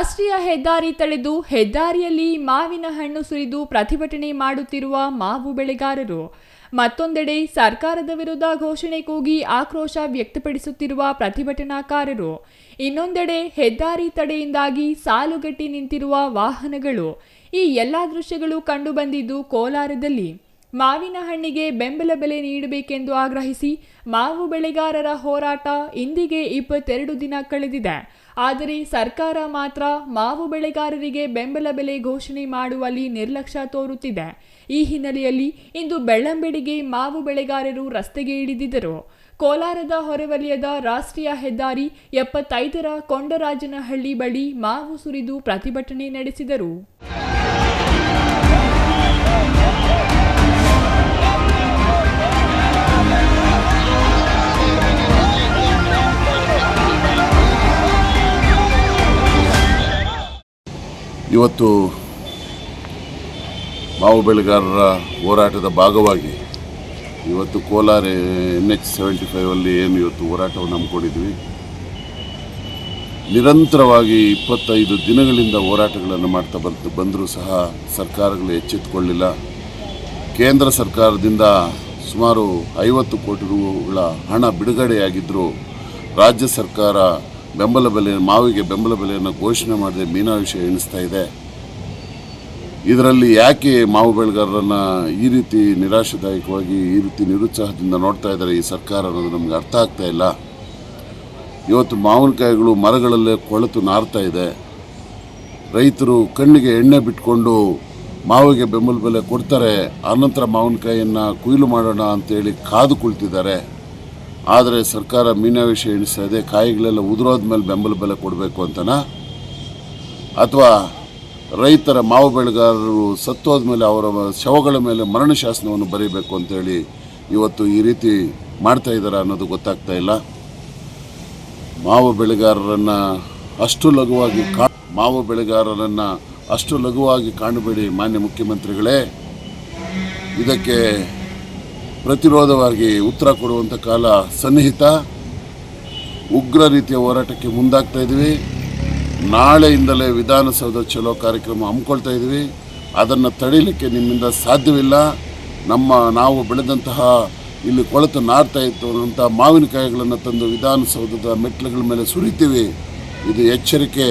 ರಾಷ್ಟ್ರೀಯ ಹೆದ್ದಾರಿ ತಡೆದು ಹೆದ್ದಾರಿಯಲ್ಲಿ ಮಾವಿನ ಹಣ್ಣು ಸುರಿದು ಪ್ರತಿಭಟನೆ ಮಾಡುತ್ತಿರುವ ಮಾವು ಬೆಳೆಗಾರರು. ಮತ್ತೊಂದೆಡೆ ಸರ್ಕಾರದ ವಿರುದ್ಧ ಘೋಷಣೆ ಕೂಗಿ ಆಕ್ರೋಶ ವ್ಯಕ್ತಪಡಿಸುತ್ತಿರುವ ಪ್ರತಿಭಟನಾಕಾರರು. ಇನ್ನೊಂದೆಡೆ ಹೆದ್ದಾರಿ ತಡೆಯಿಂದಾಗಿ ಸಾಲುಗಟ್ಟಿ ನಿಂತಿರುವ ವಾಹನಗಳು. ಈ ಎಲ್ಲ ದೃಶ್ಯಗಳು ಕಂಡುಬಂದಿದ್ದು ಕೋಲಾರದಲ್ಲಿ. ಮಾವಿನ ಹಣ್ಣಿಗೆ ಬೆಂಬಲ ಬೆಲೆ ನೀಡಬೇಕೆಂದು ಆಗ್ರಹಿಸಿ ಮಾವು ಬೆಳೆಗಾರರ ಹೋರಾಟ ಇಂದಿಗೆ ಇಪ್ಪತ್ತೆರಡು ದಿನ ಕಳೆದಿದೆ. ಆದರೆ ಸರ್ಕಾರ ಮಾತ್ರ ಮಾವು ಬೆಳೆಗಾರರಿಗೆ ಬೆಂಬಲ ಬೆಲೆ ಘೋಷಣೆ ಮಾಡುವಲ್ಲಿ ನಿರ್ಲಕ್ಷ್ಯ ತೋರುತ್ತಿದೆ. ಈ ಹಿನ್ನೆಲೆಯಲ್ಲಿ ಇಂದು ಬೆಳ್ಳಂಬೆಡಿಗೆ ಮಾವು ಬೆಳೆಗಾರರು ರಸ್ತೆಗೆ ಇಳಿದಿದ್ದರು. ಕೋಲಾರದ ಹೊರವಲಯದ ರಾಷ್ಟ್ರೀಯ ಹೆದ್ದಾರಿ ಎಪ್ಪತ್ತೈದರ ಕೊಂಡರಾಜನಹಳ್ಳಿ ಬಳಿ ಮಾವು ಸುರಿದು ಪ್ರತಿಭಟನೆ ನಡೆಸಿದರು. ಇವತ್ತು ಮಾವು ಬೆಳೆಗಾರರ ಹೋರಾಟದ ಭಾಗವಾಗಿ ಇವತ್ತು ಕೋಲಾರ ಎನ್ ಎಚ್ ಸೆವೆಂಟಿ ಫೈವಲ್ಲಿ ಏನು ಇವತ್ತು ಹೋರಾಟವನ್ನು ಹಮ್ಮಿಕೊಂಡಿದ್ವಿ. ನಿರಂತರವಾಗಿ ಇಪ್ಪತ್ತೈದು ದಿನಗಳಿಂದ ಹೋರಾಟಗಳನ್ನು ಮಾಡ್ತಾ ಬಂದು, ಬಂದರೂ ಸಹ ಸರ್ಕಾರಗಳು ಎಚ್ಚೆತ್ತುಕೊಳ್ಳಿಲ್ಲ. ಕೇಂದ್ರ ಸರ್ಕಾರದಿಂದ ಸುಮಾರು ಐವತ್ತು ಕೋಟಿ ರೂಗಳ ಹಣ ಬಿಡುಗಡೆಯಾಗಿದ್ದರೂ ರಾಜ್ಯ ಸರ್ಕಾರ ಬೆಂಬಲ ಬೆಲೆ, ಮಾವಿಗೆ ಬೆಂಬಲ ಬೆಲೆಯನ್ನು ಘೋಷಣೆ ಮಾಡದೆ ಮೀನಾವಿಷಯ ಎಣಿಸ್ತಾ ಇದೆ. ಇದರಲ್ಲಿ ಯಾಕೆ ಮಾವು ಬೆಳೆಗಾರರನ್ನು ಈ ರೀತಿ ನಿರಾಶಾದಾಯಕವಾಗಿ, ಈ ರೀತಿ ನಿರುತ್ಸಾಹದಿಂದ ನೋಡ್ತಾ ಇದ್ದಾರೆ ಈ ಸರ್ಕಾರ ಅನ್ನೋದು ನಮ್ಗೆ ಅರ್ಥ ಆಗ್ತಾ ಇಲ್ಲ. ಇವತ್ತು ಮಾವಿನಕಾಯಿಗಳು ಮರಗಳಲ್ಲೇ ಕೊಳೆತು ನಾರ್ತಾ ಇದೆ. ರೈತರು ಕಣ್ಣಿಗೆ ಎಣ್ಣೆ ಬಿಟ್ಕೊಂಡು ಮಾವಿಗೆ ಬೆಂಬಲ ಬೆಲೆ ಕೊಡ್ತಾರೆ, ಆನಂತರ ಮಾವಿನಕಾಯಿಯನ್ನು ಕೊಯ್ಲು ಮಾಡೋಣ ಅಂತೇಳಿ ಕಾದು ಕುಳಿತಿದ್ದಾರೆ. ಆದರೆ ಸರ್ಕಾರ ಮೀನಾವಿಷ ಎಣಿಸ್ತಾ ಇದೆ, ಕಾಯಿಗಳೆಲ್ಲ ಉದುರೋದ ಮೇಲೆ ಬೆಂಬಲ ಬೆಲೆ ಕೊಡಬೇಕು ಅಂತನ? ಅಥವಾ ರೈತರ ಮಾವು ಬೆಳೆಗಾರರು ಸತ್ತೋದ ಮೇಲೆ ಅವರ ಶವಗಳ ಮೇಲೆ ಮರಣ ಶಾಸನವನ್ನು ಬರೀಬೇಕು ಅಂತೇಳಿ ಇವತ್ತು ಈ ರೀತಿ ಮಾಡ್ತಾ ಇದ್ದಾರೆ ಅನ್ನೋದು ಗೊತ್ತಾಗ್ತಾ ಇಲ್ಲ. ಮಾವು ಬೆಳೆಗಾರರನ್ನು ಅಷ್ಟು ಲಘುವಾಗಿ ಕಾ, ಮಾವು ಬೆಳೆಗಾರರನ್ನು ಅಷ್ಟು ಲಘುವಾಗಿ ಕಾಣಬೇಡಿ ಮಾನ್ಯ ಮುಖ್ಯಮಂತ್ರಿಗಳೇ. ಇದಕ್ಕೆ ಪ್ರತಿರೋಧವಾಗಿ ಉತ್ತರ ಕೊಡುವಂಥ ಕಾಲ ಸನ್ನಿಹಿತ. ಉಗ್ರ ರೀತಿಯ ಹೋರಾಟಕ್ಕೆ ಮುಂದಾಗ್ತಾ ಇದ್ದೀವಿ. ನಾಳೆಯಿಂದಲೇ ವಿಧಾನಸೌಧ ಚಲೋ ಕಾರ್ಯಕ್ರಮ ಹಮ್ಮಿಕೊಳ್ತಾ ಇದ್ದೀವಿ. ಅದನ್ನು ತಡೀಲಿಕ್ಕೆ ನಿಮ್ಮಿಂದ ಸಾಧ್ಯವಿಲ್ಲ. ನಮ್ಮ ನಾವು ಬೆಳೆದಂತಹ ಇಲ್ಲಿ ಕೊಳೆತು ನಾರ್ತಾ ಇತ್ತು ಅನ್ನುವಂಥ ಮಾವಿನಕಾಯಿಗಳನ್ನು ತಂದು ವಿಧಾನಸೌಧದ ಮೆಟ್ಲುಗಳ ಮೇಲೆ ಸುರಿತೀವಿ. ಇದು ಎಚ್ಚರಿಕೆ.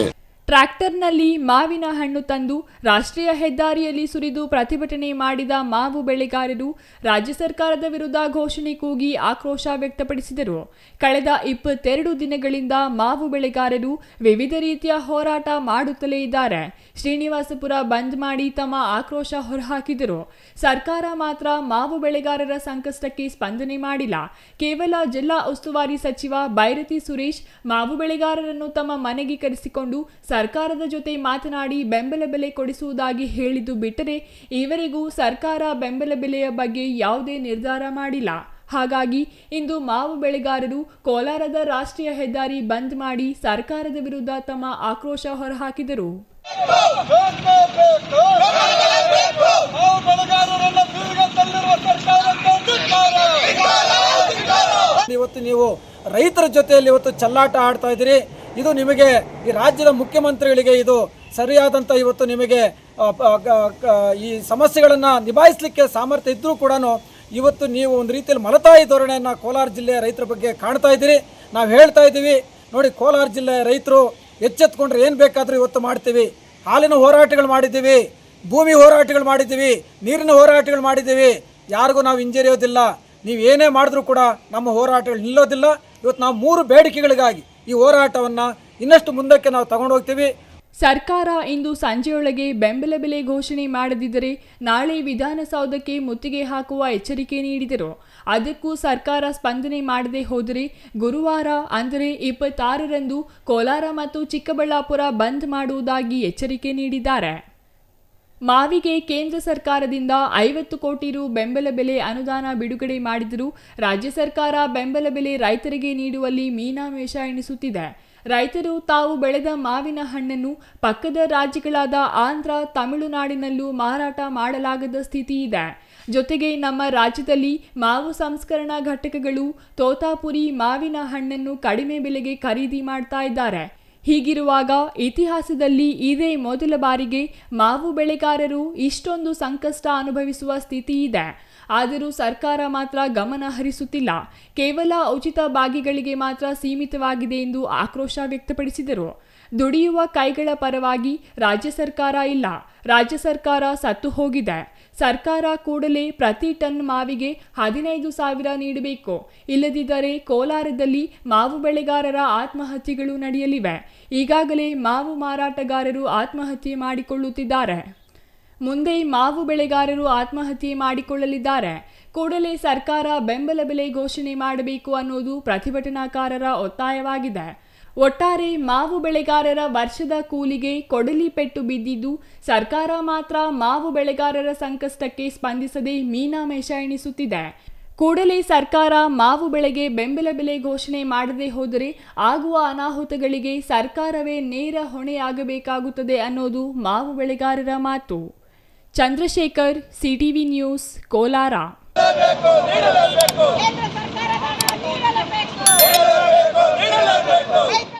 ಟ್ರ್ಯಾಕ್ಟರ್ನಲ್ಲಿ ಮಾವಿನ ಹಣ್ಣು ತಂದು ರಾಷ್ಟ್ರೀಯ ಹೆದ್ದಾರಿಯಲ್ಲಿ ಸುರಿದು ಪ್ರತಿಭಟನೆ ಮಾಡಿದ ಮಾವು ಬೆಳೆಗಾರರು ರಾಜ್ಯ ಸರ್ಕಾರದ ವಿರುದ್ಧ ಘೋಷಣೆ ಕೂಗಿ ಆಕ್ರೋಶ ವ್ಯಕ್ತಪಡಿಸಿದರು. ಕಳೆದ ಇಪ್ಪತ್ತೆರಡು ದಿನಗಳಿಂದ ಮಾವು ಬೆಳೆಗಾರರು ವಿವಿಧ ರೀತಿಯ ಹೋರಾಟ ಮಾಡುತ್ತಲೇ ಇದ್ದಾರೆ. ಶ್ರೀನಿವಾಸಪುರ ಬಂದ್ ಮಾಡಿ ತಮ್ಮ ಆಕ್ರೋಶ ಹೊರಹಾಕಿದರು. ಸರ್ಕಾರ ಮಾತ್ರ ಮಾವು ಬೆಳೆಗಾರರ ಸಂಕಷ್ಟಕ್ಕೆ ಸ್ಪಂದನೆ ಮಾಡಿಲ್ಲ. ಕೇವಲ ಜಿಲ್ಲಾ ಉಸ್ತುವಾರಿ ಸಚಿವ ಬೈರತಿ ಸುರೇಶ್ ಮಾವು ಬೆಳೆಗಾರರನ್ನು ತಮ್ಮ ಮನೆಗೆ ಕರೆಸಿಕೊಂಡು ಸರ್ಕಾರದ ಜೊತೆ ಮಾತನಾಡಿ ಬೆಂಬಲ ಬೆಲೆ ಕೊಡಿಸುವುದಾಗಿ ಹೇಳಿದ್ದು ಬಿಟ್ಟರೆ ಈವರೆಗೂ ಸರ್ಕಾರ ಬೆಂಬಲ ಬೆಲೆಯ ಬಗ್ಗೆ ಯಾವುದೇ ನಿರ್ಧಾರ ಮಾಡಿಲ್ಲ ಹಾಗಾಗಿ ಇಂದು ಮಾವು ಬೆಳೆಗಾರರು ಕೋಲಾರದ ರಾಷ್ಟ್ರೀಯ ಹೆದ್ದಾರಿ ಬಂದ್ ಮಾಡಿ ಸರ್ಕಾರದ ವಿರುದ್ಧ ತಮ್ಮ ಆಕ್ರೋಶ ಹೊರಹಾಕಿದರು. ಇವತ್ತು ನೀವು ರೈತರ ಜೊತೆಯಲ್ಲಿ ಇವತ್ತು ಚಲ್ಲಾಟ ಆಡ್ತಾ ಇದ್ದೀರಿ ಇದು ನಿಮಗೆ ಈ ರಾಜ್ಯದ ಮುಖ್ಯಮಂತ್ರಿಗಳಿಗೆ ಇದು ಸರಿಯಾದಂಥ ಇವತ್ತು ನಿಮಗೆ ಈ ಸಮಸ್ಯೆಗಳನ್ನು ನಿಭಾಯಿಸಲಿಕ್ಕೆ ಸಾಮರ್ಥ್ಯ ಇದ್ದರೂ ಕೂಡ ಇವತ್ತು ನೀವು ಒಂದು ರೀತಿಯಲ್ಲಿ ಮಲತಾಯಿ ಧೋರಣೆಯನ್ನು ಕೋಲಾರ ಜಿಲ್ಲೆಯ ರೈತರ ಬಗ್ಗೆ ಕಾಣ್ತಾ ಇದ್ದೀರಿ. ನಾವು ಹೇಳ್ತಾ ಇದ್ದೀವಿ, ನೋಡಿ ಕೋಲಾರ ಜಿಲ್ಲೆಯ ರೈತರು ಎಚ್ಚೆತ್ಕೊಂಡ್ರೆ ಏನು ಬೇಕಾದರೂ ಇವತ್ತು ಮಾಡ್ತೀವಿ. ಹಾಲಿನ ಹೋರಾಟಗಳು ಮಾಡಿದ್ದೀವಿ, ಭೂಮಿ ಹೋರಾಟಗಳು ಮಾಡಿದ್ದೀವಿ, ನೀರಿನ ಹೋರಾಟಗಳು ಮಾಡಿದ್ದೀವಿ. ಯಾರಿಗೂ ನಾವು ಹಿಂಜರಿಯೋದಿಲ್ಲ. ನೀವು ಏನೇ ಮಾಡಿದ್ರೂ ಕೂಡ ನಮ್ಮ ಹೋರಾಟಗಳು ನಿಲ್ಲೋದಿಲ್ಲ. ಇವತ್ತು ನಾವು ಮೂರು ಬೇಡಿಕೆಗಳಿಗಾಗಿ ಈ ಹೋರಾಟವನ್ನು ಇನ್ನಷ್ಟು ಮುಂದಕ್ಕೆ ನಾವು ತಗೊಂಡು ಹೋಗ್ತೀವಿ. ಸರ್ಕಾರ ಇಂದು ಸಂಜೆಯೊಳಗೆ ಬೆಂಬಲ ಬೆಲೆ ಘೋಷಣೆ ಮಾಡದಿದ್ದರೆ ನಾಳೆ ವಿಧಾನಸೌಧಕ್ಕೆ ಮುತ್ತಿಗೆ ಹಾಕುವ ಎಚ್ಚರಿಕೆ ನೀಡಿದರು. ಅದಕ್ಕೂ ಸರ್ಕಾರ ಸ್ಪಂದನೆ ಮಾಡದೆ ಹೋದರೆ ಗುರುವಾರ ಅಂದರೆ ಇಪ್ಪತ್ತಾರರಂದು ಕೋಲಾರ ಮತ್ತು ಚಿಕ್ಕಬಳ್ಳಾಪುರ ಬಂದ್ ಮಾಡುವುದಾಗಿ ಎಚ್ಚರಿಕೆ ನೀಡಿದ್ದಾರೆ. ಮಾವಿಗೆ ಕೇಂದ್ರ ಸರ್ಕಾರದಿಂದ ಐವತ್ತು ಕೋಟಿ ರು ಬೆಂಬಲ ಬೆಲೆ ಅನುದಾನ ಬಿಡುಗಡೆ ಮಾಡಿದರೂ ರಾಜ್ಯ ಸರ್ಕಾರ ಬೆಂಬಲ ಬೆಲೆ ರೈತರಿಗೆ ನೀಡುವಲ್ಲಿ ಮೀನಾಮೇಷ ಎಣಿಸುತ್ತಿದೆ ರೈತರು ತಾವು ಬೆಳೆದ ಮಾವಿನ ಹಣ್ಣನ್ನು ಪಕ್ಕದ ರಾಜ್ಯಗಳಾದ ಆಂಧ್ರ, ತಮಿಳುನಾಡಿನಲ್ಲೂ ಮಾರಾಟ ಮಾಡಲಾಗದ ಸ್ಥಿತಿ ಇದೆ. ಜೊತೆಗೆ ನಮ್ಮ ರಾಜ್ಯದಲ್ಲಿ ಮಾವು ಸಂಸ್ಕರಣಾ ಘಟಕಗಳು, ತೋತಾಪುರಿ ಮಾವಿನ ಹಣ್ಣನ್ನು ಕಡಿಮೆ ಬೆಲೆಗೆ ಖರೀದಿ ಮಾಡ್ತಾ ಇದ್ದಾರೆ. ಹೀಗಿರುವಾಗ ಇತಿಹಾಸದಲ್ಲಿ ಇದೇ ಮೊದಲ ಬಾರಿಗೆ ಮಾವು ಬೆಳೆಗಾರರು ಇಷ್ಟೊಂದು ಸಂಕಷ್ಟ ಅನುಭವಿಸುವ ಸ್ಥಿತಿ ಇದೆ ಆದರೂ ಸರ್ಕಾರ ಮಾತ್ರ ಗಮನ ಹರಿಸುತ್ತಿಲ್ಲ. ಕೇವಲ ಉಚಿತ ಬಾಗಿಗಳಿಗೆ ಮಾತ್ರ ಸೀಮಿತವಾಗಿದೆ ಎಂದು ಆಕ್ರೋಶ ವ್ಯಕ್ತಪಡಿಸಿದರು. ದುಡಿಯುವ ಕೈಗಳ ಪರವಾಗಿ ರಾಜ್ಯ ಸರ್ಕಾರ ಇಲ್ಲ. ರಾಜ್ಯ ಸರ್ಕಾರ ಸತ್ತು ಹೋಗಿದೆ. ಸರ್ಕಾರ ಕೂಡಲೇ ಪ್ರತಿ ಟನ್ ಮಾವಿಗೆ ಹದಿನೈದು ಸಾವಿರ ನೀಡಬೇಕು. ಇಲ್ಲದಿದ್ದರೆ ಕೋಲಾರದಲ್ಲಿ ಮಾವು ಬೆಳೆಗಾರರ ಆತ್ಮಹತ್ಯೆಗಳು ನಡೆಯಲಿವೆ. ಈಗಾಗಲೇ ಮಾವು ಮಾರಾಟಗಾರರು ಆತ್ಮಹತ್ಯೆ ಮಾಡಿಕೊಳ್ಳುತ್ತಿದ್ದಾರೆ. ಮುಂದೆ ಮಾವು ಬೆಳೆಗಾರರು ಆತ್ಮಹತ್ಯೆ ಮಾಡಿಕೊಳ್ಳಲಿದ್ದಾರೆ. ಕೂಡಲೇ ಸರ್ಕಾರ ಬೆಂಬಲ ಬೆಲೆ ಘೋಷಣೆ ಮಾಡಬೇಕು ಅನ್ನೋದು ಪ್ರತಿಭಟನಾಕಾರರ ಒತ್ತಾಯವಾಗಿದೆ. ಒಟ್ಟಾರೆ ಮಾವು ಬೆಳೆಗಾರರ ವರ್ಷದ ಕೂಲಿಗೆ ಕೊಡಲಿ ಪೆಟ್ಟು ಬಿದ್ದಿದ್ದು, ಸರ್ಕಾರ ಮಾತ್ರ ಮಾವು ಬೆಳೆಗಾರರ ಸಂಕಷ್ಟಕ್ಕೆ ಸ್ಪಂದಿಸದೆ ಮೀನಾಮೇಷ ಎಣಿಸುತ್ತಿದೆ. ಕೂಡಲೇ ಸರ್ಕಾರ ಮಾವು ಬೆಳೆಗೆ ಬೆಂಬಲ ಬೆಲೆ ಘೋಷಣೆ ಮಾಡದೆ ಹೋದರೆ ಆಗುವ ಅನಾಹುತಗಳಿಗೆ ಸರ್ಕಾರವೇ ನೇರ ಹೊಣೆಯಾಗಬೇಕಾಗುತ್ತದೆ ಅನ್ನೋದು ಮಾವು ಬೆಳೆಗಾರರ ಮಾತು. Chandrashekhar CTV news Kolar